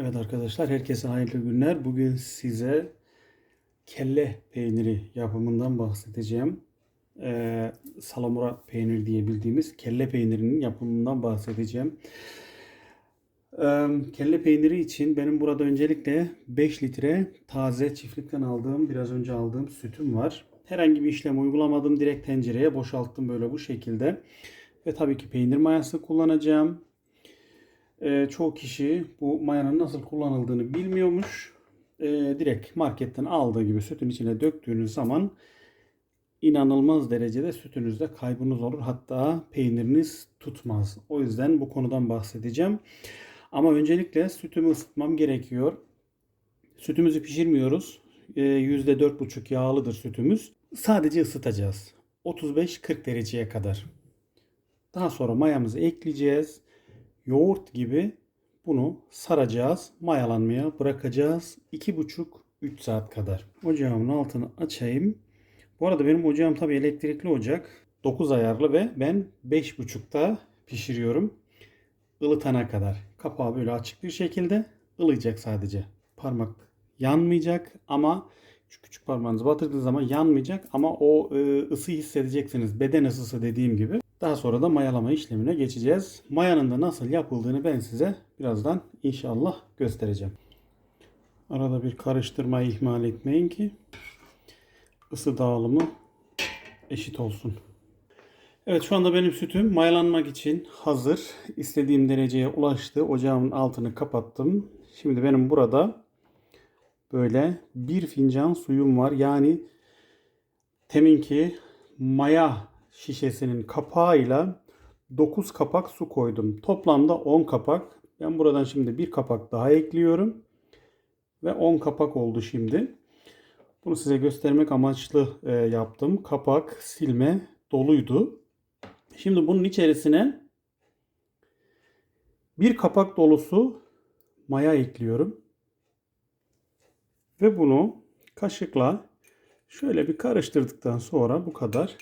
Evet arkadaşlar herkese hayırlı günler. Bugün size kelle peyniri yapımından bahsedeceğim. Ee, salamura peynir diye bildiğimiz kelle peynirinin yapımından bahsedeceğim. Ee, kelle peyniri için benim burada öncelikle 5 litre taze çiftlikten aldığım biraz önce aldığım sütüm var. Herhangi bir işlem uygulamadım. Direkt tencereye boşalttım böyle bu şekilde. Ve tabii ki peynir mayası kullanacağım. Ee, çoğu kişi bu mayanın nasıl kullanıldığını bilmiyormuş. Ee, direkt marketten aldığı gibi sütün içine döktüğünüz zaman inanılmaz derecede sütünüzde kaybınız olur. Hatta peyniriniz tutmaz. O yüzden bu konudan bahsedeceğim. Ama öncelikle sütümü ısıtmam gerekiyor. Sütümüzü pişirmiyoruz. Ee, %4,5 yağlıdır sütümüz. Sadece ısıtacağız. 35-40 dereceye kadar. Daha sonra mayamızı ekleyeceğiz yoğurt gibi bunu saracağız, mayalanmaya bırakacağız 2,5-3 saat kadar. Ocağımın altını açayım. Bu arada benim ocağım tabi elektrikli ocak. 9 ayarlı ve ben 5,5'ta pişiriyorum. Ilıtana kadar. Kapağı böyle açık bir şekilde ılıyacak sadece. Parmak yanmayacak ama şu küçük parmağınızı batırdığınız zaman yanmayacak ama o e, ısı hissedeceksiniz. Beden ısısı dediğim gibi. Daha sonra da mayalama işlemine geçeceğiz. Mayanın da nasıl yapıldığını ben size birazdan inşallah göstereceğim. Arada bir karıştırmayı ihmal etmeyin ki ısı dağılımı eşit olsun. Evet şu anda benim sütüm mayalanmak için hazır. İstediğim dereceye ulaştı. Ocağımın altını kapattım. Şimdi benim burada böyle bir fincan suyum var. Yani teminki maya şişesinin kapağıyla 9 kapak su koydum. Toplamda 10 kapak. Ben buradan şimdi bir kapak daha ekliyorum. Ve 10 kapak oldu şimdi. Bunu size göstermek amaçlı e, yaptım. Kapak silme doluydu. Şimdi bunun içerisine bir kapak dolusu maya ekliyorum. Ve bunu kaşıkla şöyle bir karıştırdıktan sonra bu kadar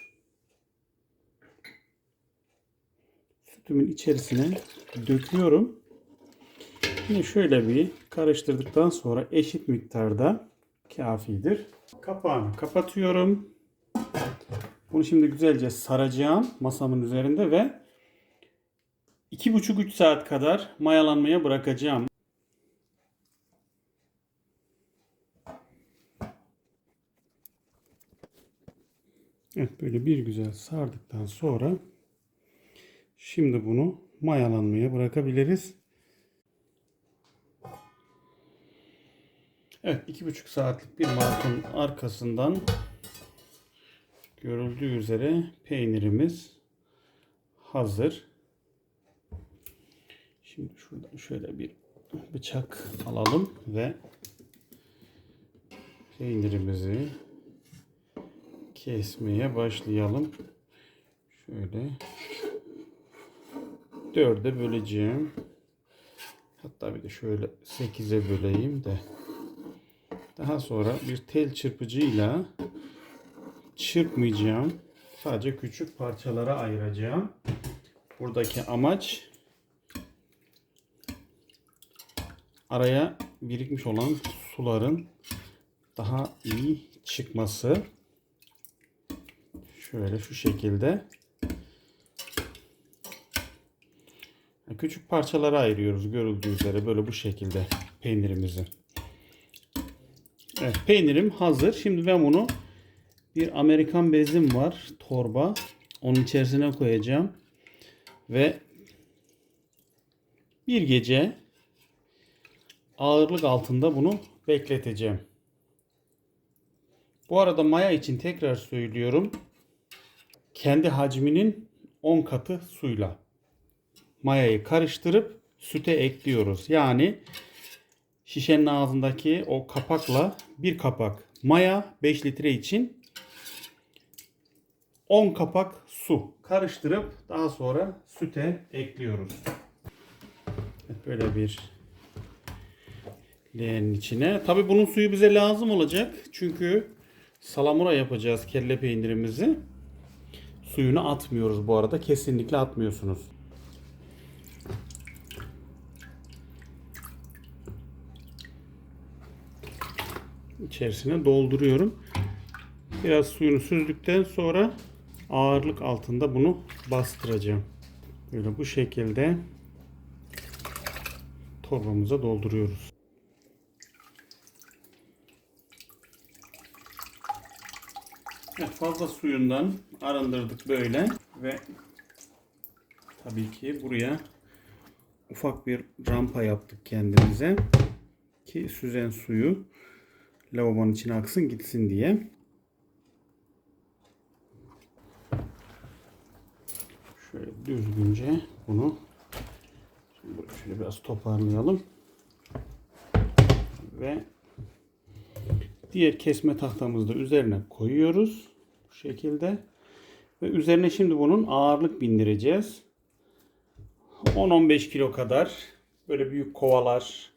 sütümün içerisine döküyorum. Yine şöyle bir karıştırdıktan sonra eşit miktarda kafidir. Kapağını kapatıyorum. Bunu şimdi güzelce saracağım masamın üzerinde ve 2,5-3 saat kadar mayalanmaya bırakacağım. Evet böyle bir güzel sardıktan sonra şimdi bunu mayalanmaya bırakabiliriz. Evet iki buçuk saatlik bir maraton arkasından görüldüğü üzere peynirimiz hazır. Şimdi şuradan şöyle bir bıçak alalım ve peynirimizi kesmeye başlayalım. Şöyle dörde böleceğim. Hatta bir de şöyle sekize böleyim de. Daha sonra bir tel çırpıcıyla çırpmayacağım. Sadece küçük parçalara ayıracağım. Buradaki amaç araya birikmiş olan suların daha iyi çıkması. Şöyle şu şekilde. Küçük parçalara ayırıyoruz görüldüğü üzere böyle bu şekilde peynirimizi. Evet peynirim hazır. Şimdi ben bunu bir Amerikan bezim var torba. Onun içerisine koyacağım. Ve bir gece ağırlık altında bunu bekleteceğim. Bu arada maya için tekrar söylüyorum. Kendi hacminin 10 katı suyla mayayı karıştırıp süte ekliyoruz. Yani şişenin ağzındaki o kapakla bir kapak maya 5 litre için 10 kapak su karıştırıp daha sonra süte ekliyoruz. Böyle bir leğenin içine. Tabi bunun suyu bize lazım olacak. Çünkü salamura yapacağız kelle peynirimizi. Suyunu atmıyoruz bu arada. Kesinlikle atmıyorsunuz. İçerisine dolduruyorum. Biraz suyunu süzdükten sonra ağırlık altında bunu bastıracağım. Böyle bu şekilde torbamıza dolduruyoruz. Evet, fazla suyundan arındırdık böyle ve tabii ki buraya ufak bir rampa yaptık kendimize ki süzen suyu lavabonun içine aksın gitsin diye. Şöyle düzgünce bunu şöyle biraz toparlayalım. Ve diğer kesme tahtamızı da üzerine koyuyoruz. Bu şekilde. Ve üzerine şimdi bunun ağırlık bindireceğiz. 10-15 kilo kadar böyle büyük kovalar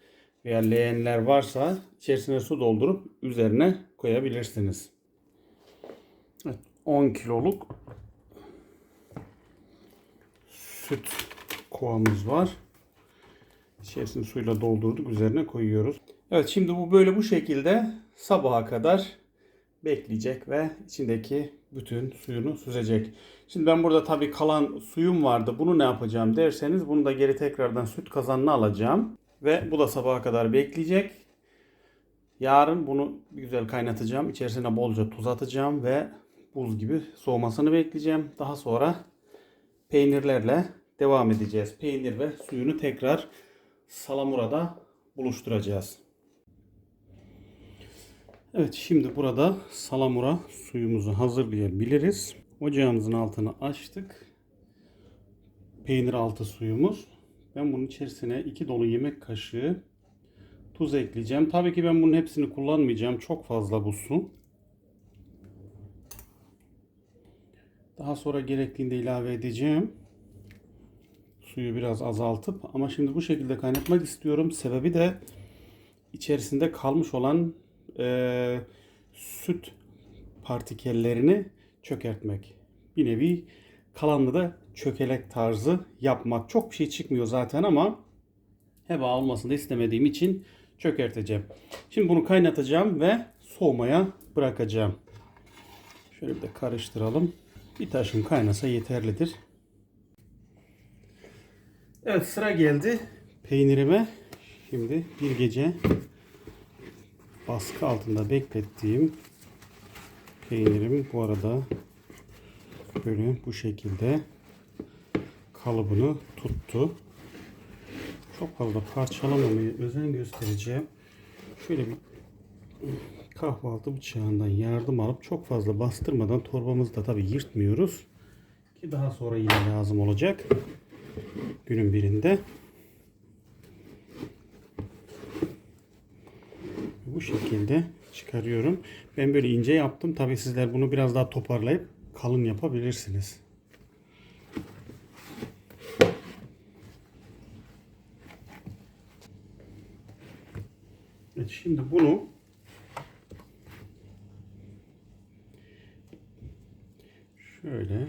veya leğenler varsa içerisine su doldurup üzerine koyabilirsiniz. Evet, 10 kiloluk süt kovamız var. İçerisini suyla doldurduk. Üzerine koyuyoruz. Evet şimdi bu böyle bu şekilde sabaha kadar bekleyecek ve içindeki bütün suyunu süzecek. Şimdi ben burada tabii kalan suyum vardı. Bunu ne yapacağım derseniz bunu da geri tekrardan süt kazanına alacağım. Ve bu da sabaha kadar bekleyecek. Yarın bunu güzel kaynatacağım. İçerisine bolca tuz atacağım ve buz gibi soğumasını bekleyeceğim. Daha sonra peynirlerle devam edeceğiz. Peynir ve suyunu tekrar salamurada buluşturacağız. Evet şimdi burada salamura suyumuzu hazırlayabiliriz. Ocağımızın altını açtık. Peynir altı suyumuz. Ben bunun içerisine 2 dolu yemek kaşığı tuz ekleyeceğim. Tabii ki ben bunun hepsini kullanmayacağım. Çok fazla bu su. Daha sonra gerektiğinde ilave edeceğim. Suyu biraz azaltıp ama şimdi bu şekilde kaynatmak istiyorum. Sebebi de içerisinde kalmış olan e, süt partikellerini çökertmek. Bir nevi kalanını da çökelek tarzı yapmak. Çok bir şey çıkmıyor zaten ama heba olmasını da istemediğim için çökerteceğim. Şimdi bunu kaynatacağım ve soğumaya bırakacağım. Şöyle bir de karıştıralım. Bir taşım kaynasa yeterlidir. Evet sıra geldi peynirime. Şimdi bir gece baskı altında beklettiğim peynirim bu arada böyle bu şekilde kalıbını tuttu. Çok fazla parçalamamaya özen göstereceğim. Şöyle bir kahvaltı bıçağından yardım alıp çok fazla bastırmadan torbamızı da tabi yırtmıyoruz. Ki daha sonra yine lazım olacak. Günün birinde. Bu şekilde çıkarıyorum. Ben böyle ince yaptım. Tabi sizler bunu biraz daha toparlayıp kalın yapabilirsiniz. Evet şimdi bunu şöyle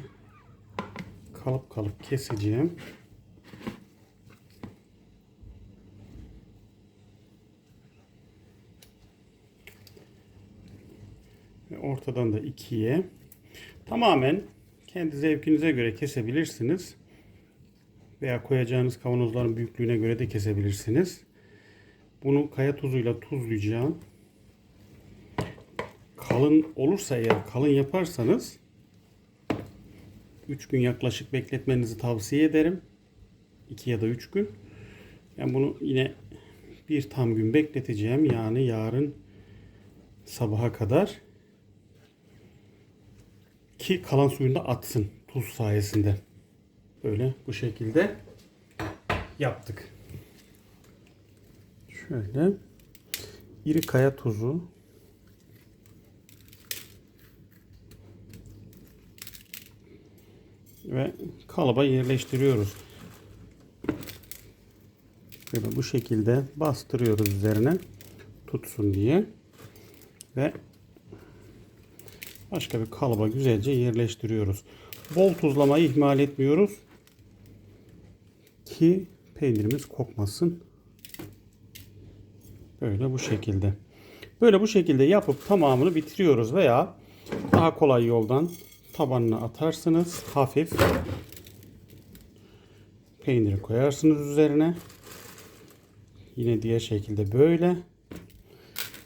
kalıp kalıp keseceğim. Ve ortadan da ikiye tamamen kendi zevkinize göre kesebilirsiniz. Veya koyacağınız kavanozların büyüklüğüne göre de kesebilirsiniz. Bunu kaya tuzuyla tuzlayacağım. Kalın olursa eğer kalın yaparsanız 3 gün yaklaşık bekletmenizi tavsiye ederim. 2 ya da 3 gün. Ben bunu yine bir tam gün bekleteceğim. Yani yarın sabaha kadar. Ki kalan suyunu da atsın tuz sayesinde. Böyle bu şekilde yaptık. Şöyle iri kaya tuzu ve kalıba yerleştiriyoruz. Böyle bu şekilde bastırıyoruz üzerine tutsun diye ve başka bir kalıba güzelce yerleştiriyoruz. Bol tuzlamayı ihmal etmiyoruz ki peynirimiz kokmasın. Böyle bu şekilde. Böyle bu şekilde yapıp tamamını bitiriyoruz veya daha kolay yoldan tabanına atarsınız. Hafif peyniri koyarsınız üzerine. Yine diğer şekilde böyle.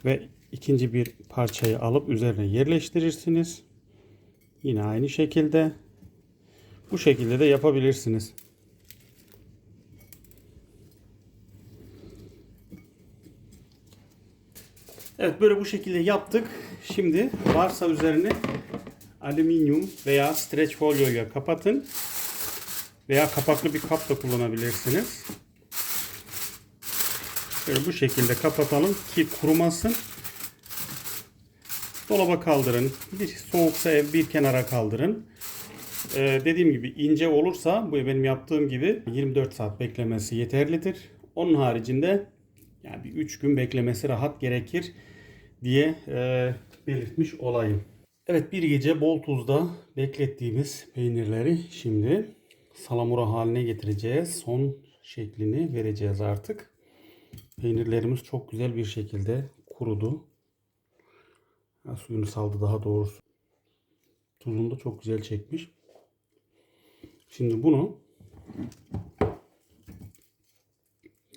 Ve ikinci bir parçayı alıp üzerine yerleştirirsiniz. Yine aynı şekilde. Bu şekilde de yapabilirsiniz. Evet böyle bu şekilde yaptık. Şimdi varsa üzerine alüminyum veya streç folyoyla kapatın. Veya kapaklı bir kap da kullanabilirsiniz. Böyle bu şekilde kapatalım ki kurumasın. Dolaba kaldırın. Bir soğuksa ev bir kenara kaldırın. Ee, dediğim gibi ince olursa bu benim yaptığım gibi 24 saat beklemesi yeterlidir. Onun haricinde yani bir 3 gün beklemesi rahat gerekir diye e, belirtmiş olayım. Evet bir gece bol tuzda beklettiğimiz peynirleri şimdi salamura haline getireceğiz. Son şeklini vereceğiz artık. Peynirlerimiz çok güzel bir şekilde kurudu. Ha, suyunu saldı daha doğrusu. Tuzunu da çok güzel çekmiş. Şimdi bunu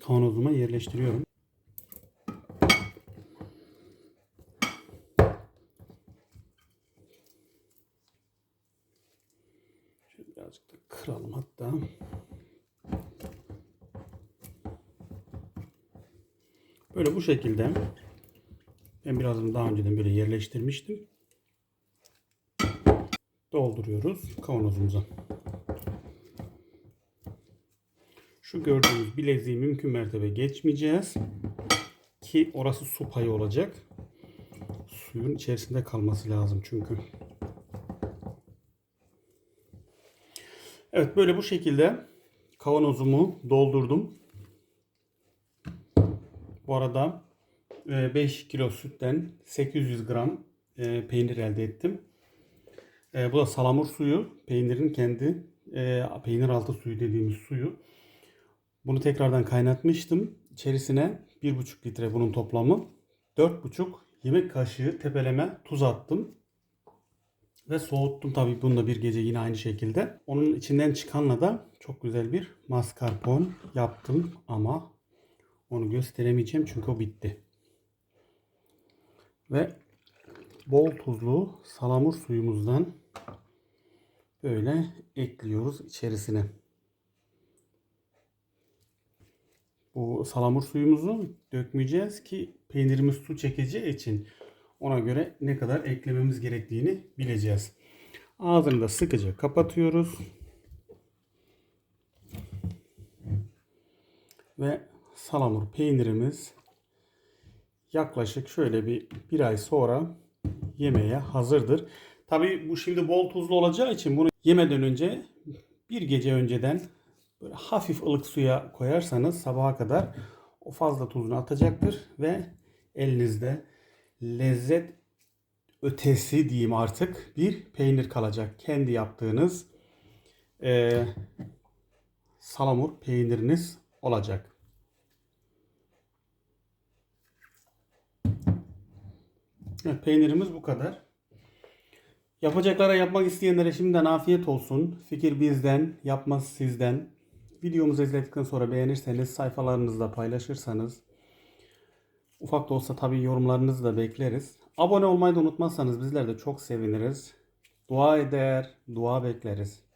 kavanozuma yerleştiriyorum. Şöyle birazcık da kıralım hatta. Böyle bu şekilde ben birazını daha önceden böyle yerleştirmiştim. Dolduruyoruz kavanozumuza. Şu gördüğünüz bileziği mümkün mertebe geçmeyeceğiz. Ki orası su payı olacak. Suyun içerisinde kalması lazım çünkü. Evet böyle bu şekilde kavanozumu doldurdum. Bu arada 5 kilo sütten 800 gram e, peynir elde ettim. E, bu da salamur suyu. Peynirin kendi e, peynir altı suyu dediğimiz suyu. Bunu tekrardan kaynatmıştım. İçerisine 1,5 litre bunun toplamı. 4,5 yemek kaşığı tepeleme tuz attım. Ve soğuttum tabii bunu da bir gece yine aynı şekilde. Onun içinden çıkanla da çok güzel bir mascarpone yaptım ama onu gösteremeyeceğim çünkü o bitti. Ve bol tuzlu salamur suyumuzdan böyle ekliyoruz içerisine. Bu salamur suyumuzu dökmeyeceğiz ki peynirimiz su çekeceği için ona göre ne kadar eklememiz gerektiğini bileceğiz. Ağzını da sıkıca kapatıyoruz. Ve salamur peynirimiz yaklaşık şöyle bir bir ay sonra yemeğe hazırdır. Tabi bu şimdi bol tuzlu olacağı için bunu yemeden önce bir gece önceden böyle hafif ılık suya koyarsanız sabaha kadar o fazla tuzunu atacaktır ve elinizde lezzet ötesi diyeyim artık bir peynir kalacak. Kendi yaptığınız e, salamur peyniriniz olacak. Peynirimiz bu kadar. Yapacaklara yapmak isteyenlere şimdiden afiyet olsun. Fikir bizden, yapması sizden. Videomuzu izledikten sonra beğenirseniz sayfalarınızda paylaşırsanız ufak da olsa tabii yorumlarınızı da bekleriz. Abone olmayı da unutmazsanız bizler de çok seviniriz. Dua eder, dua bekleriz.